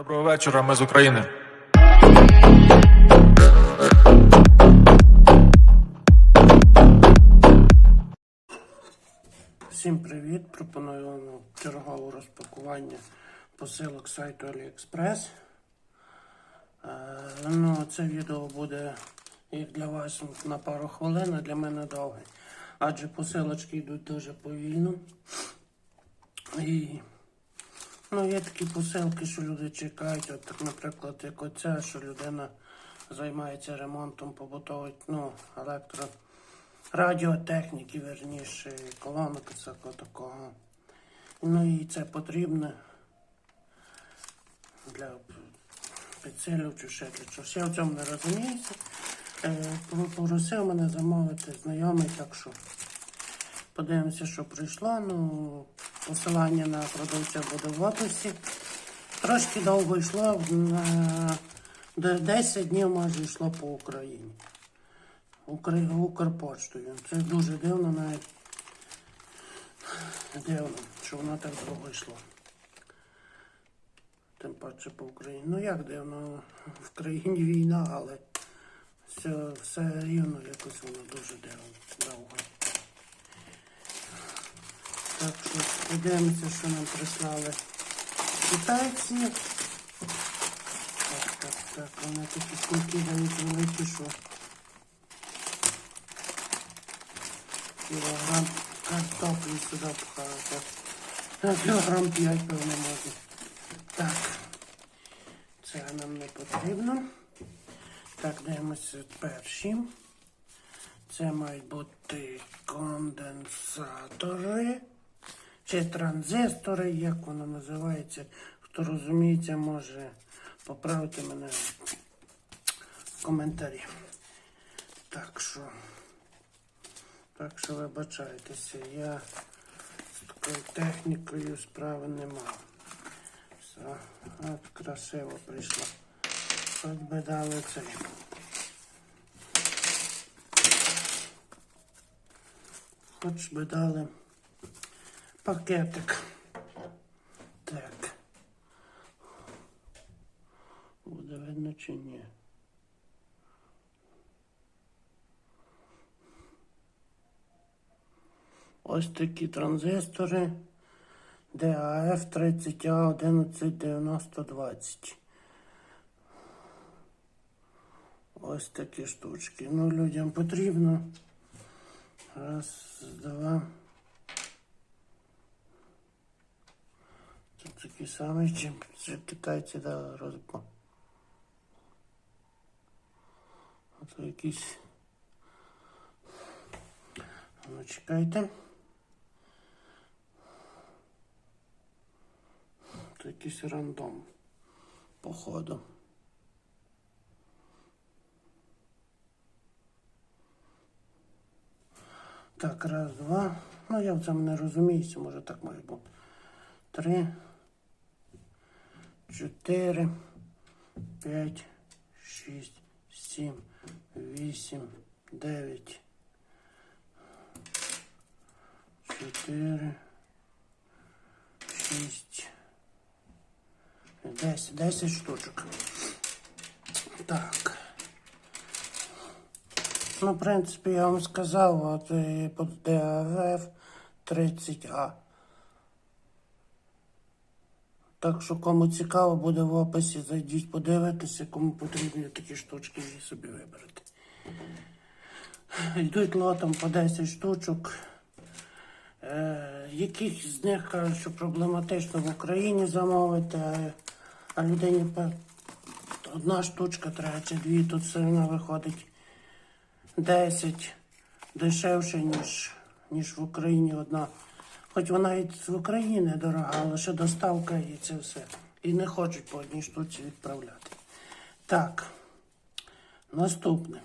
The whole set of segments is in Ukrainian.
Доброго вечора, ми з України. Всім привіт! Пропоную вам чергове розпакування посилок сайту AliExpress. Е, ну, це відео буде як для вас на пару хвилин, а для мене довге. Адже посилочки йдуть дуже повільно. І ну, є такі посилки, що люди чекають. От, наприклад, як оця, що людина займається ремонтом побутової, ну, електро радіотехніки, верніше, колонок всякого такого. Ну і це потрібно для підсилів чи ще для чогось. Я в цьому не розуміюся. Е, Попросив мене замовити знайомий, так що подивимося, що прийшло. Ну, посилання на продавця буде в описі. Трошки довго йшло, на 10 днів майже йшло по Україні. Укр... Це дуже дивно навіть. Дивно, що воно так довго йшло. Тим паче по Україні. Ну як дивно, в країні війна, але все, все рівно якось воно дуже дивно довго. Так що подивимося, що нам прислали китайці. Так, так, так, вони такі кульки дають великі, що. кілограм картоплі сюди пхати. На кілограм 5, певно, можна. Так. Це нам не потрібно. Так, дивимося перші. Це мають бути конденсатори. Чи транзистори, як воно називається. Хто розуміється, може поправити мене в коментарі. Так що. Так що вибачайтеся, я з такою технікою справи не мав. Все, от красиво прийшло. Хоч би дали цей. Хоч би дали пакетик. Так. Буде видно чи ні? Ось такі транзистори DAF 30A 119020. Ось такі штучки. Ну, людям потрібно. Раз, два. Це такі самі, чим китайці дали розбо. Ото якісь. Ну, чекайте. Це якийсь рандом. Походу. Так, раз, два. Ну, я в цьому не розуміюся, може так має бути. Три. Чотири. П'ять. Шість. Сім. Вісім. Дев'ять. Чотири. Шість. Десять. Десять штучок. Так. Ну, в принципі, я вам сказав, от е, под 30А. Так що кому цікаво, буде в описі, зайдіть, подивитися, кому потрібні такі штучки і собі виберете. Йдуть лотом по 10 штучок. Е, яких з них кажуть, що проблематично в Україні замовити, а, а людині одна штучка треба чи дві, тут все одно виходить 10 дешевше, ніж, ніж в Україні одна. Хоч вона і в Україні недорога, але ще доставка і це все. І не хочуть по одній штуці відправляти. Так, наступне.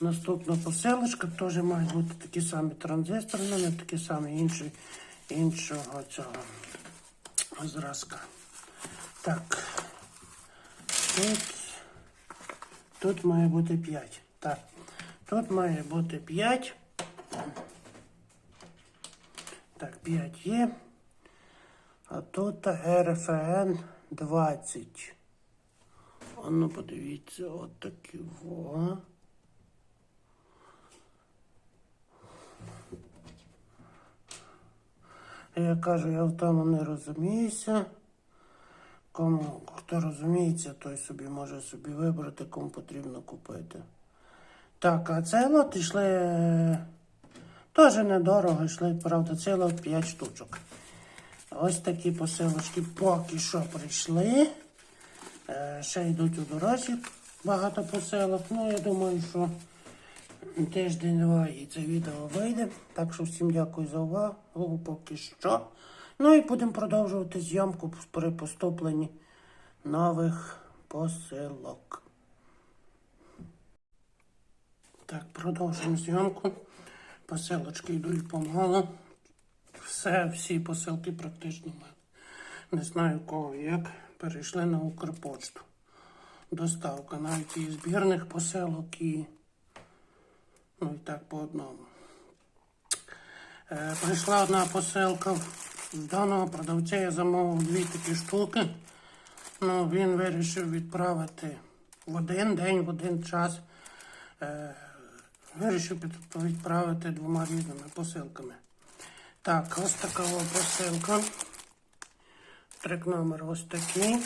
Наступна посилочка теж мають бути такі самі транзистори, але такі самі інші, іншого цього зразка. Так. Тут, тут має бути 5. Так. Тут має бути 5. Так, 5 є. А тут РФН 20. А ну подивіться, от такі во. Я кажу, я в тому не розуміюся. Кому хто розуміється, той собі може собі вибрати, кому потрібно купити. Так, а цей лот йшли е, теж недорого, йшли, правда, цей лот 5 штучок. Ось такі посилочки поки що прийшли. Е, Ще йдуть у дорозі багато посилок. Ну, я думаю, що тиждень-два і це відео вийде. Так що всім дякую за увагу поки що. Ну і будемо продовжувати зйомку при поступленні нових посилок. Так, продовжуємо зйомку. Посилочки йдуть помалу. Все, всі посилки практично в. Не знаю кого як. Перейшли на Укрпочту. Доставка навіть і збірних посилок, і ну і так по одному. Е, прийшла одна посилка з даного продавця. Я замовив дві такі штуки. Ну, він вирішив відправити в один день, в один час. Е, вирішив відправити двома різними посилками. Так, ось така посилка. Трек номер ось такий.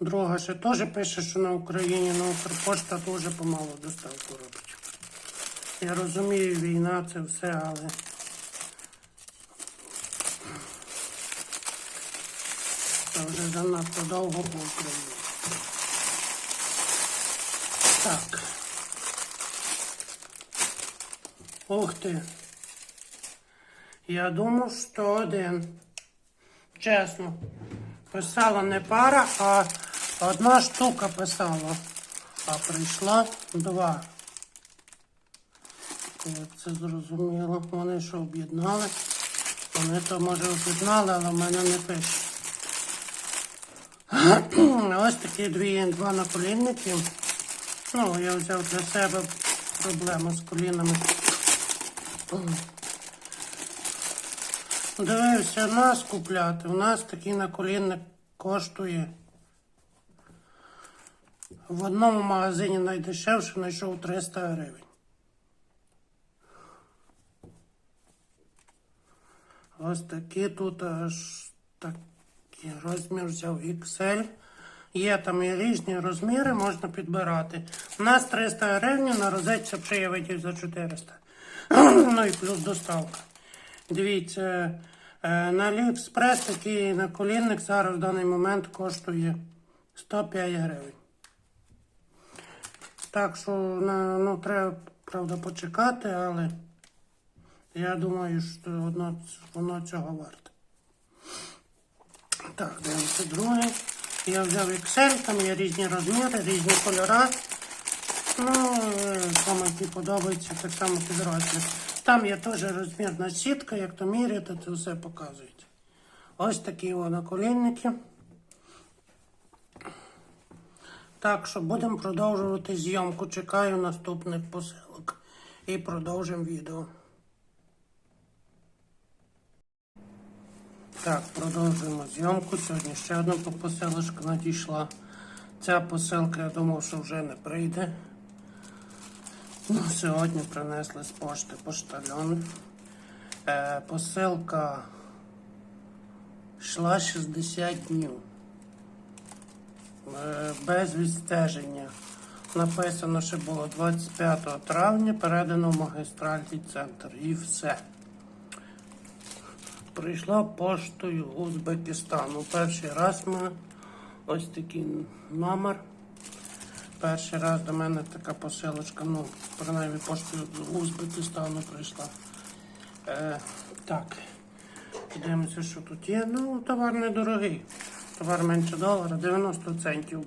Друга ще теж пише, що на Україні на Укрпошта дуже помало доставку робить. Я розумію, війна це все, але. Це вже занадто довго по Україні. Так. Ух ти. Я думав, що один. Чесно. Писала не пара, а одна штука писала. А прийшла два. Як це зрозуміло. Вони що об'єднали. Вони то може об'єднали, але в мене не пише. Ось такі дві два наколінники. Ну, я взяв для себе проблему з колінами. Дивився нас купляти. У нас такий наколінник коштує. В одному магазині найдешевше знайшов 300 гривень. Ось такі тут аж такий розмір взяв XL. Є там і різні розміри, можна підбирати. У нас 300 гривень, на розетці видів за 400. ну і плюс доставка. Дивіться, е, на Аліекспрес такий наколінник зараз в даний момент коштує 105 гривень. Так що ну, треба, правда, почекати, але я думаю, що воно, воно цього варте. Так, дивимося друге. Я взяв Excel, там є різні розміри, різні кольори. Ну, е, кому які подобаються, так само підрозділ. Там є теж розмірна сітка, як то міряти, це все показують. Ось такі наколінники. Так що будемо продовжувати зйомку. Чекаю наступних посилок. І продовжимо відео. Так, продовжуємо зйомку. Сьогодні ще одна посилочка надійшла. Ця посилка, я думав, що вже не прийде. Ну, сьогодні принесли з пошти поштальон. Е, посилка йшла 60 днів. Е, без відстеження. Написано, що було 25 травня, передано в магістральний центр. І все. Прийшла поштою Узбекистану. Перший раз ми ось такий номер. Перший раз до мене така посилочка, ну, принаймні поштою з Узбекистану прийшла. Е, так, подивимося, що тут є. Ну, товар недорогий. Товар менше долара, 90 центів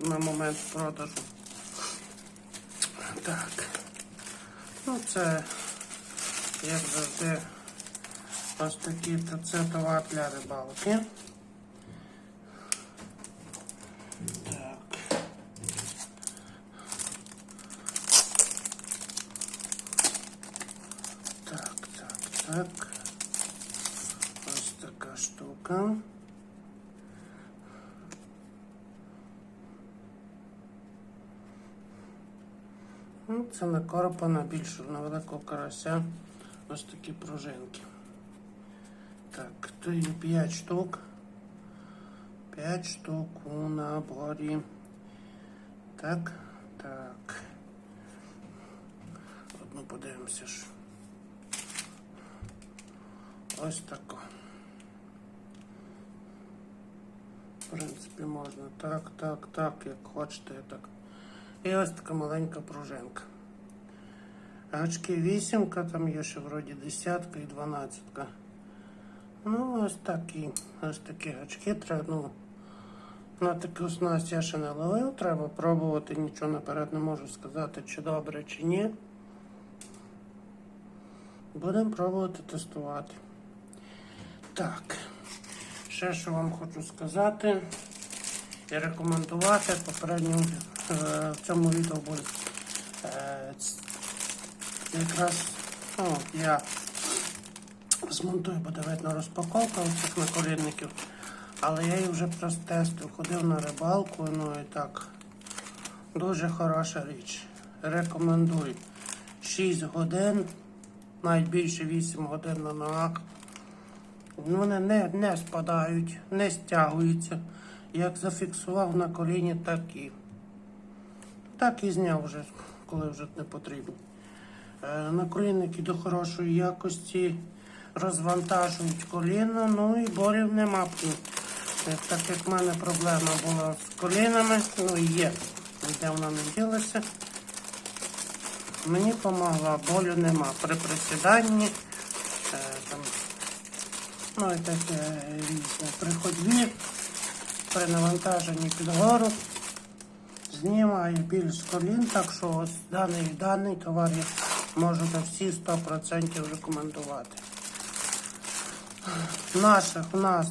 на момент продажу. Так. Ну, це, як завжди, ось такі, то це товар для рибалки. Так, Так, ось така штука. Ну, це на коропа на більшу, на великого карася. Ось такі пружинки. Так, то є 5 штук. 5 штук у наборі. Так, так. Одну подивимося ж. Ось тако. В принципі, можна так, так, так, як хочете, так. І ось така маленька пружинка. Гачки вісімка, там є ще вроді десятка і дванадцятка. Ну, ось такі, ось такі гачки треба, ну, на таку снасть я ще не ловив, треба пробувати, нічого наперед не можу сказати, чи добре, чи ні. Будемо пробувати тестувати. Так, ще що вам хочу сказати і рекомендувати. Попередньо е, в цьому відео буде е, якраз ну, я змонтую, буде видно розпаковка цих наколінників. Але я їх вже просто тестив, ходив на рибалку, ну і так. Дуже хороша річ. Рекомендую. 6 годин, навіть більше 8 годин на ногах. Вони не, не спадають, не стягуються. Як зафіксував на коліні, так і. Так і зняв вже, коли вже не потрібно. Е, Наколінники до хорошої якості розвантажують коліно, ну і борів нема. Е, Так як в мене проблема була з колінами, ну і є, де вона не ділася. Мені допомогла, болю нема. При присіданні, ну і таке різне. При ходьбі, при навантаженні під гору знімає біль з колін, так що ось даний даний товар я можу на всі 100% рекомендувати. Наших, в нас,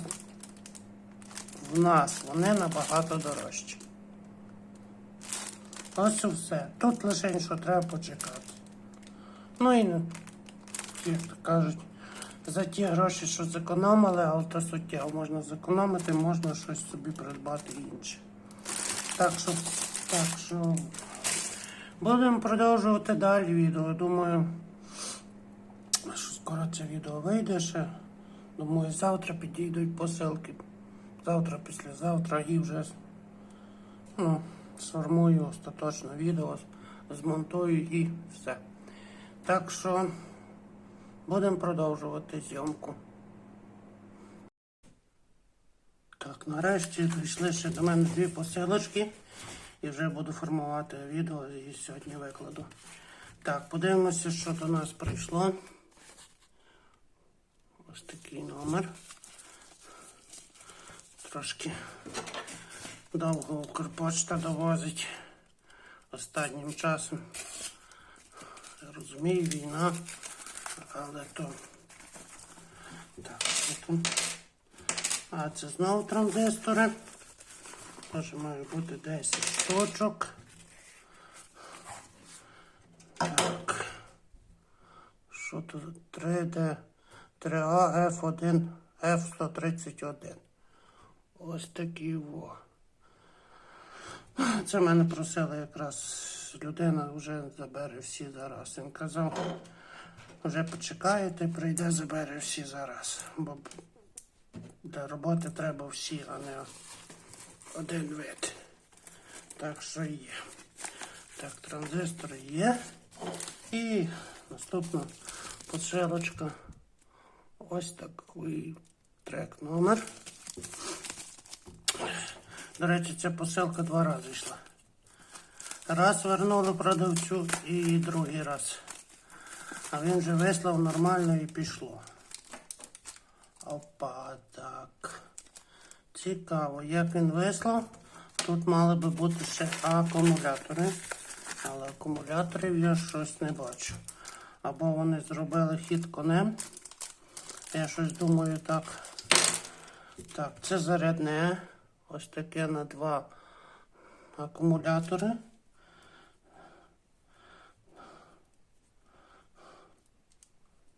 в нас вони набагато дорожчі. Ось і все. Тут лише що треба почекати. Ну і як кажуть, за ті гроші, що зекономили, але то суттєво можна зекономити, можна щось собі придбати інше. Так що, так що будемо продовжувати далі відео. Думаю, що скоро це відео вийде ще. Думаю, завтра підійдуть посилки. Завтра, післязавтра і вже ну, сформую остаточно відео, змонтую і все. Так що будемо продовжувати зйомку. Так, нарешті дійшли ще до мене дві посилочки. І вже буду формувати відео і сьогодні викладу. Так, подивимося, що до нас прийшло. Ось такий номер. Трошки довго Укрпочта довозить останнім часом. Я розумію, війна, але то. Так, тут? А це знову транзистори. Теж має бути 10 штучок. Так. Що тут? 3D, 3A, F1, F131. Ось такі во. Це мене просила якраз людина, вже забере всі зараз. Він казав, вже почекаєте, прийде, забере всі зараз. Бо для роботи треба всі, а не один вид. Так що є. Так, транзистори є. І наступна посилочка. Ось такий трек номер. До речі, ця посилка два рази йшла. Раз вернули продавцю і другий раз. А він вже вислав нормально і пішло. Опа, так. Цікаво, як він вислав. Тут мали би бути ще акумулятори. Але акумуляторів я щось не бачу. Або вони зробили хід конем. Я щось думаю так. Так, це зарядне. Ось таке на два акумулятори.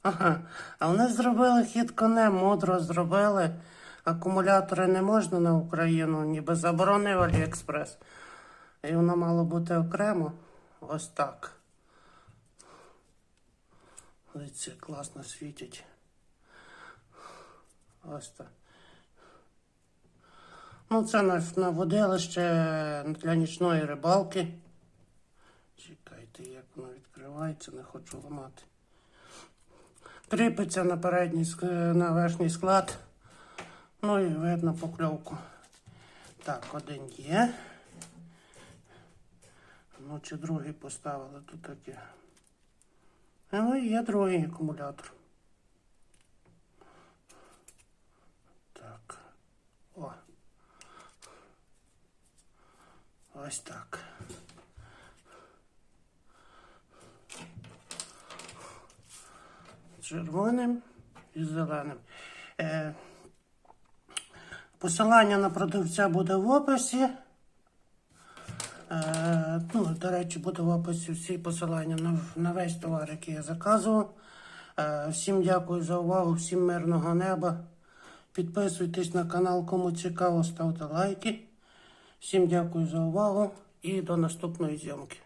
Ага, а вони зробили хід конем, мудро зробили. Акумулятори не можна на Україну, ніби заборонив Аліекспрес. І воно мало бути окремо. Ось так. Лиці класно світять. Ось так. Ну, це на, водилище для нічної рибалки. Чекайте, як воно відкривається, не хочу ламати. Кріпиться на передній ск- на верхній склад. Ну і видно покльовку. Так, один є. Ну, чи другий поставили тут таке. Ну і є другий акумулятор. Так. О. Ось так. Червоним і зеленим. Е, посилання на продавця буде в описі. Е, ну, до речі, буде в описі всі посилання на, на весь товар, який я заказував. Е, всім дякую за увагу, всім мирного неба. Підписуйтесь на канал, кому цікаво, ставте лайки. Всім дякую за увагу і до наступної зйомки.